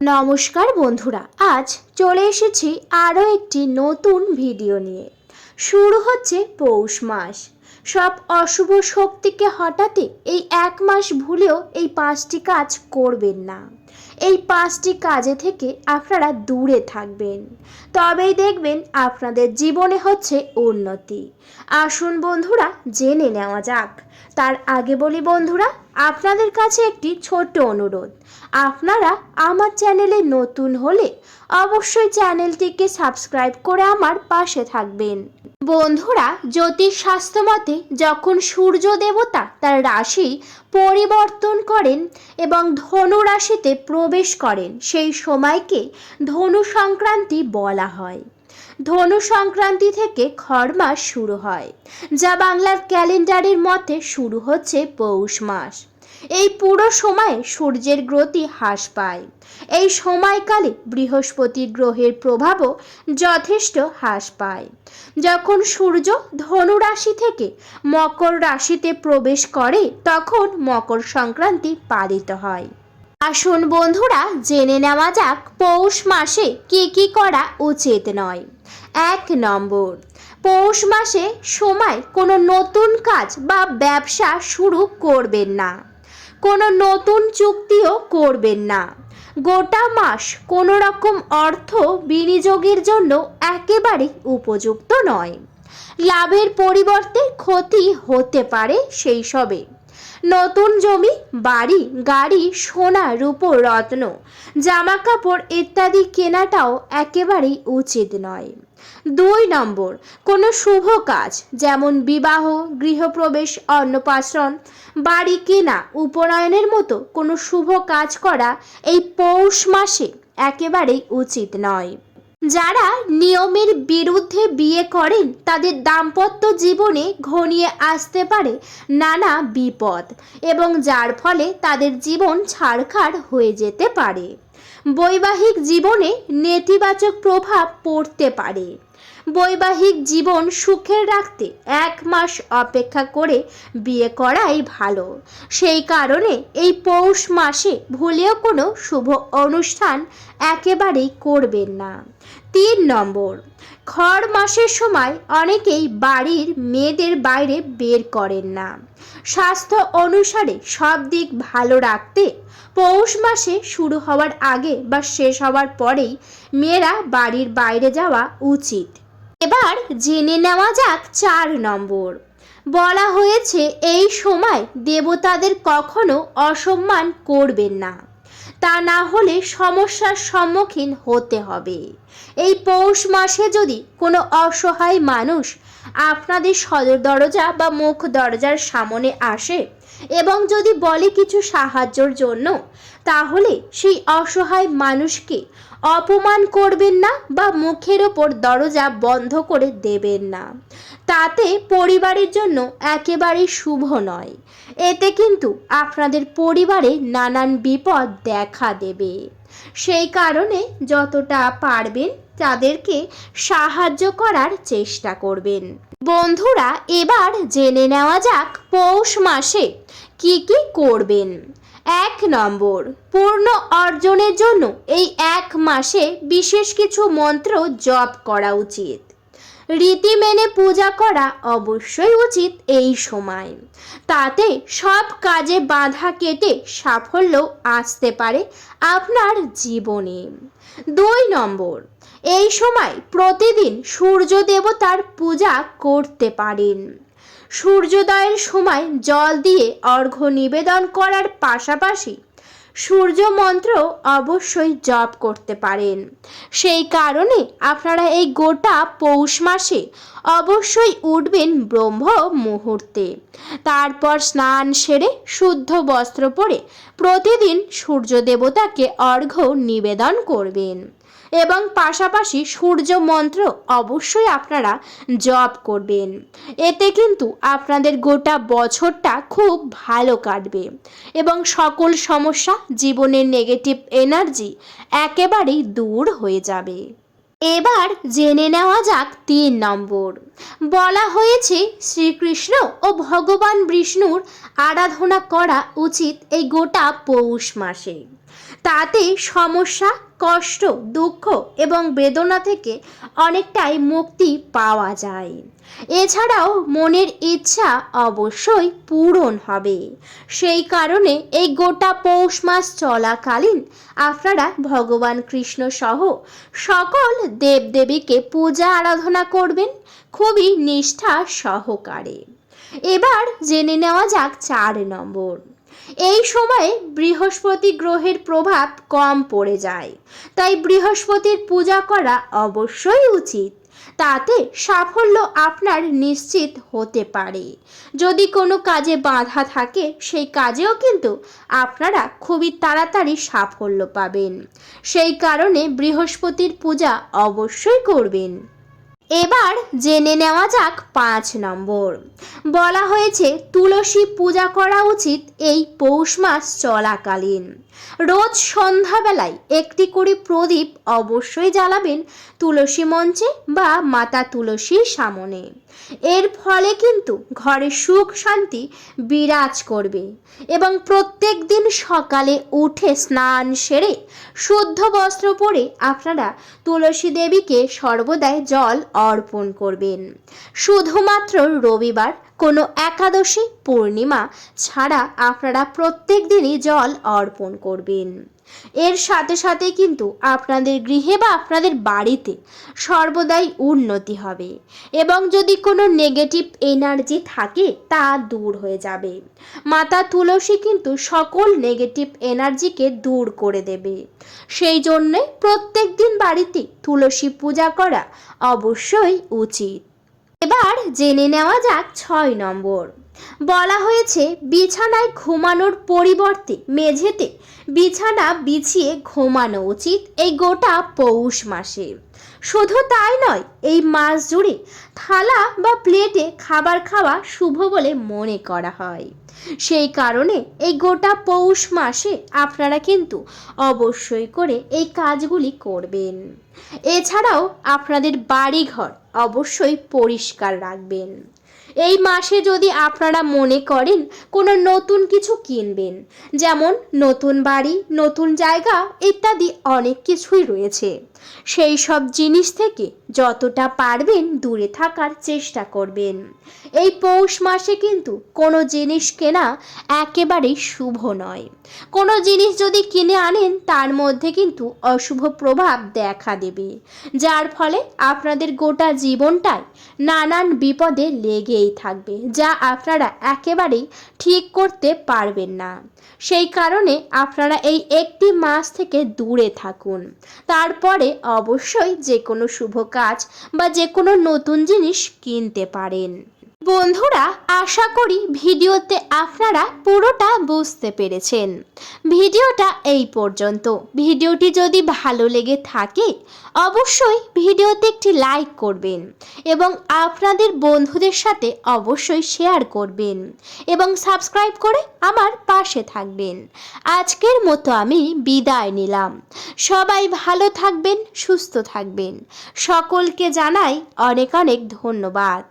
নমস্কার বন্ধুরা, আজ চলে এসেছি আরও একটি নতুন ভিডিও নিয়ে। শুরু হচ্ছে পৌষ মাস। সব অশুভ শক্তিকে হটাতে এই এক মাস ভুলেও এই পাঁচটি কাজ করবেন না। এই পাঁচটি কাজে থেকে আপনারা দূরে থাকবেন। তবেই দেখবেন আপনাদের জীবনে হচ্ছে উন্নতি। আসুন বন্ধুরা, জেনে নেওয়া যাক। তার আগে বলি বন্ধুরা, আপনাদের কাছে একটি ছোট্ট অনুরোধ। আপনারা আমার চ্যানেলে নতুন হলে অবশ্যই চ্যানেলটিকে সাবস্ক্রাইব করে আমার পাশে থাকবেন। বন্ধুরা জ্যোতিষ শাস্ত্র মতে যখন সূর্য দেবতা তার রাশি পরিবর্তন করেন এবং ধনু রাশিতে প্রবেশ করেন, সেই সময়কে ধনু সংক্রান্তি বলা হয়। ধনু সংক্রান্তি থেকে খড় মাস শুরু হয়, যা বাংলার ক্যালেন্ডারের মতে শুরু হচ্ছে পৌষ মাস। এই পুরো সময়ে সূর্যের গতি হ্রাস পায়। এই সময়কালে বৃহস্পতি গ্রহের প্রভাবও যথেষ্ট হ্রাস পায়। যখন সূর্য ধনু রাশি থেকে মকর রাশিতে প্রবেশ করে, তখন মকর সংক্রান্তি পালিত হয়। আসুন বন্ধুরা, জেনে নেওয়া যাক পৌষ মাসে কি কি করা উচিত নয়। এক নম্বর, পৌষ মাসে সময় কোনো নতুন কাজ বা ব্যবসা শুরু করবেন না। কোনো নতুন চুক্তিও করবেন না। গোটা মাস কোনো রকম অর্থ বিনিয়োগের জন্য একেবারে উপযুক্ত নয়। লাভের পরিবর্তে ক্ষতি হতে পারে সেই সবে। নতুন জমি, বাড়ি, গাড়ি, সোনা, রূপো, রত্ন জামা কাপড় ইত্যাদি কেনাটাও একেবারেই উচিত নয়। দুই নম্বর, কোনো শুভ কাজ, যেমন বিবাহ, গৃহপ্রবেশ, অন্নপ্রাশন, বাড়ি কেনা, উপনয়নের মতো কোনো শুভ কাজ করা এই পৌষ মাসে একেবারেই উচিত নয়। যারা নিয়মের বিরুদ্ধে বিয়ে করেন, তাদের দাম্পত্য জীবনে ঘনিয়ে আসতে পারে নানা বিপদ এবং যার ফলে তাদের জীবন ছাড়খাড় হয়ে যেতে পারে। বৈবাহিক জীবনে নেতিবাচক প্রভাব পড়তে পারে। বৈবাহিক জীবন সুখের রাখতে এক মাস অপেক্ষা করে বিয়ে করাই ভালো। সেই কারণে এই পৌষ মাসে ভুলেও কোনো শুভ অনুষ্ঠান একেবারেই করবেন না। তিন নম্বর খড় মাসের সময় অনেকেই বাড়ির মেয়েদের বাইরে বের করেন না। স্বাস্থ্য অনুসারে সব দিক ভালো রাখতে পৌষ মাসে শুরু হওয়ার আগে বা শেষ হওয়ার পরেই মেয়েরা বাড়ির বাইরে যাওয়া উচিত। এবার জেনে নেওয়া যাক চার নম্বর। বলা হয়েছে এই সময় দেবতাদের কখনো অসম্মান করবেন না। তা না হলে সমস্যার সম্মুখীন হতে হবে। এই পৌষ মাসে যদি কোনো অসহায় মানুষ আপনাদের সদর দরজা বা মুখ দরজার সামনে আসে এবং যদি বলে কিছু সাহায্যর জন্য, তাহলে সেই অসহায় মানুষকে অপমান করবেন না বা মুখের ওপর দরজা বন্ধ করে দেবেন না। তাতে পরিবারের জন্য একেবারেই শুভ নয়। এতে কিন্তু আপনাদের পরিবারে নানান বিপদ দেখা দেবে। সেই কারণে যতটা পারবেন তাদেরকে সাহায্য করার চেষ্টা করবেন। বন্ধুরা, এবার জেনে নেওয়া যাক পৌষ মাসে কি কি করবেন। এক নম্বর, পূর্ণ অর্জনের জন্য এই এক মাসে বিশেষ কিছু মন্ত্র জপ করা উচিত। রীতি মেনে পূজা করা অবশ্যই উচিত এই সময়। তাতে সব কাজে বাধা কেটে সাফল্য আসতে পারে আপনার জীবনে। দুই নম্বর এই সময় প্রতিদিন সূর্য দেবতার পূজা করতে পারেন। সূর্যোদয়ের সময় জল দিয়ে অর্ঘ্য নিবেদন করার পাশাপাশি সূর্য মন্ত্র অবশ্যই জপ করতে পারেন। সেই কারণে আপনারা এই গোটা পৌষ মাসে অবশ্যই উঠবেন ব্রহ্ম মুহূর্তে। তারপর স্নান সেরে শুদ্ধ বস্ত্র পরে প্রতিদিন সূর্য দেবতাকে অর্ঘ্য নিবেদন করবেন। এবং পাশাপাশি সূর্য মন্ত্র অবশ্যই আপনারা জপ করবেন। এতে কিন্তু আপনাদের গোটা বছরটা খুব ভালো কাটবে এবং সকল সমস্যা জীবনের নেগেটিভ এনার্জি একেবারেই দূর হয়ে যাবে। এবার জেনে নেওয়া যাক তিন নম্বর। বলা হয়েছে শ্রীকৃষ্ণ ও ভগবান বিষ্ণুর আরাধনা করা উচিত এই গোটা পৌষ মাসে। তাতে সমস্যা কষ্ট, দুঃখ এবং বেদনা থেকে অনেকটাই মুক্তি পাওয়া যায়। এছাড়াও মনের ইচ্ছা অবশ্যই পূরণ হবে। সেই কারণে এই গোটা পৌষ মাস চলাকালীন আপনারা ভগবান কৃষ্ণ সহ সকল দেবদেবীকে পূজা আরাধনা করবেন খুবই নিষ্ঠা সহকারে। এবার জেনে নেওয়া যাক চার নম্বর। এই সময়ে বৃহস্পতি গ্রহের প্রভাব কম পড়ে যায়। তাই বৃহস্পতির পূজা করা অবশ্যই উচিত। তাতে সাফল্য আপনার নিশ্চিত হতে পারে। যদি কোনো কাজে বাধা থাকে, সেই কাজেও কিন্তু আপনারা খুবই তাড়াতাড়ি সাফল্য পাবেন। সেই কারণে বৃহস্পতির পূজা অবশ্যই করবেন। এবার জেনে নেওয়া যাক পাঁচ নম্বর। বলা হয়েছে, তুলসী পূজা করা উচিত এই পৌষ মাস চলাকালীন। রোজ সন্ধ্যাবেলায় একটি করে প্রদীপ অবশ্যই জ্বালাবেন তুলসী মঞ্চে বা মাতা তুলসীর সামনে। এর ফলে কিন্তু ঘরে সুখ শান্তি বিরাজ করবে এবং প্রত্যেক দিন সকালে উঠে স্নান সেরে শুদ্ধ বস্ত্র পরে আপনারা তুলসী দেবীকে সর্বদাই জল অর্পণ করবেন। শুধুমাত্র রবিবার কোনো একাদশী পূর্ণিমা ছাড়া আপনারা প্রত্যেক দিনই জল অর্পণ করবেন। এর সাথে সাথে কিন্তু আপনাদের গৃহে বা আপনাদের বাড়িতে সর্বদাই উন্নতি হবে এবং যদি কোনো নেগেটিভ এনার্জি থাকে তা দূর হয়ে যাবে। মাতা তুলসী কিন্তু সকল নেগেটিভ এনার্জিকে দূর করে দেবে। সেই জন্যে প্রত্যেক দিন বাড়িতে তুলসী পূজা করা অবশ্যই উচিত। এবার জেনে নেওয়া যাক ছয় নম্বর। বলা হয়েছে, বিছানায় ঘুমানোর পরিবর্তে মেঝেতে বিছানা বিছিয়ে ঘুমানো উচিত এই গোটা পৌষ মাসে। শুধু তাই নয়, এই মাস জুড়ে থালা বা প্লেটে খাবার খাওয়া শুভ বলে মনে করা হয়। সেই কারণে এই গোটা পৌষ মাসে আপনারা কিন্তু অবশ্যই করে এই কাজগুলি করবেন। এছাড়াও আপনাদের বাড়িঘর অবশ্যই পরিষ্কার রাখবেন। এই মাসে যদি আপনারা মনে করেন কোনো নতুন কিছু কিনবেন, যেমন নতুন বাড়ি, নতুন জায়গা ইত্যাদি অনেক কিছুই রয়েছে। সেই সব জিনিস থেকে যতটা পারবেন দূরে থাকার চেষ্টা করবেন। এই পৌষ মাসে কিন্তু কোনো জিনিস কেনা একেবারেই শুভ নয়। কোনো জিনিস যদি কিনে আনেন, তার মধ্যে কিন্তু অশুভ প্রভাব দেখা দেবে, যার ফলে আপনাদের গোটা জীবনটাই নানান বিপদে লেগেই থাকবে, যা আপনারা একেবারেই ঠিক করতে পারবেন না। সেই কারণে আপনারা এই একটি মাস থেকে দূরে থাকুন। তারপরে অবশ্যই যে কোনো শুভ কাজ বা যে কোনো নতুন জিনিস কিনতে পারেন। বন্ধুরা, আশা করি ভিডিওতে আপনারা পুরোটা বুঝতে পেরেছেন। ভিডিওটা এই পর্যন্ত। ভিডিওটি যদি ভালো লেগে থাকে, অবশ্যই ভিডিওতে একটি লাইক করবেন এবং আপনাদের বন্ধুদের সাথে অবশ্যই শেয়ার করবেন এবং সাবস্ক্রাইব করে আমার পাশে থাকবেন। আজকের মতো আমি বিদায় নিলাম। সবাই ভালো থাকবেন, সুস্থ থাকবেন। সকলকে জানাই অনেক অনেক ধন্যবাদ।